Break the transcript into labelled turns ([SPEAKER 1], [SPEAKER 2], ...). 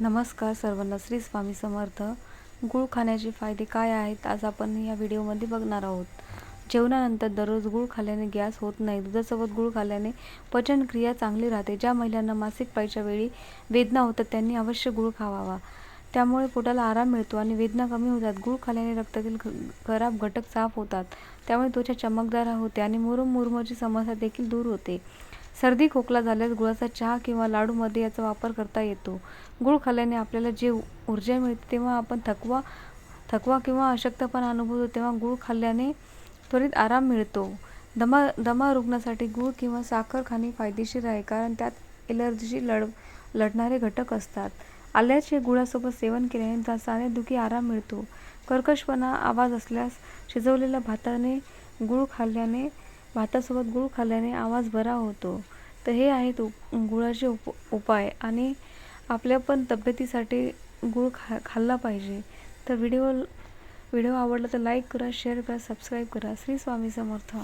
[SPEAKER 1] नमस्कार सर्वांना श्री स्वामी समर्थ. गूळ खाण्याचे फायदे काय आहेत आज आपण या व्हिडिओमध्ये बघणार आहोत. जेवणानंतर दररोज गूळ खाल्ल्याने गॅस होत नाही. दुधासोबत गूळ खाल्ल्याने पचनक्रिया चांगली राहते. ज्या महिलांना मासिक पाळीच्या वेळी वेदना होतात त्यांनी अवश्य गूळ खावावा. त्यामुळे पोटाला आराम मिळतो आणि वेदना कमी होतात. गूळ खाल्ल्याने रक्तातील खराब घटक साफ होतात. त्यामुळे त्वचा चमकदार होते आणि मुरुम मुरमची समस्या देखील दूर होते. सर्दी खोकला झाल्यास गुळाचा चहा किंवा लाडूमध्ये याचा वापर करता येतो. गूळ खाल्ल्याने आपल्याला जे ऊर्जा मिळते तेव्हा आपण थकवा थकवा किंवा अशक्तपणा अनुभवतो तेव्हा गूळ खाल्ल्याने त्वरित आराम मिळतो. दमा दमा रुग्णासाठी गूळ किंवा साखर खाणे फायदेशीर आहे कारण त्यात एलर्जीशी लढ लढणारे घटक असतात. आल्याचे गुळासोबत सेवन केल्याने दा- सानेदुखी आराम मिळतो. कर्कशपणा आवाज असल्यास शिजवलेल्या भाताने गूळ खाल्ल्याने भातासोबत गूळ खाल्ल्याने आवाज बरा होतो. तर हे आहेत उप गुळाचे उप उपाय आणि आपल्या पण तब्येतीसाठी गूळ खा खाल्ला पाहिजे. तर व्हिडिओ व्हिडिओ आवडला तर लाईक करा शेअर करा सबस्क्राईब करा. श्री स्वामी समर्थ.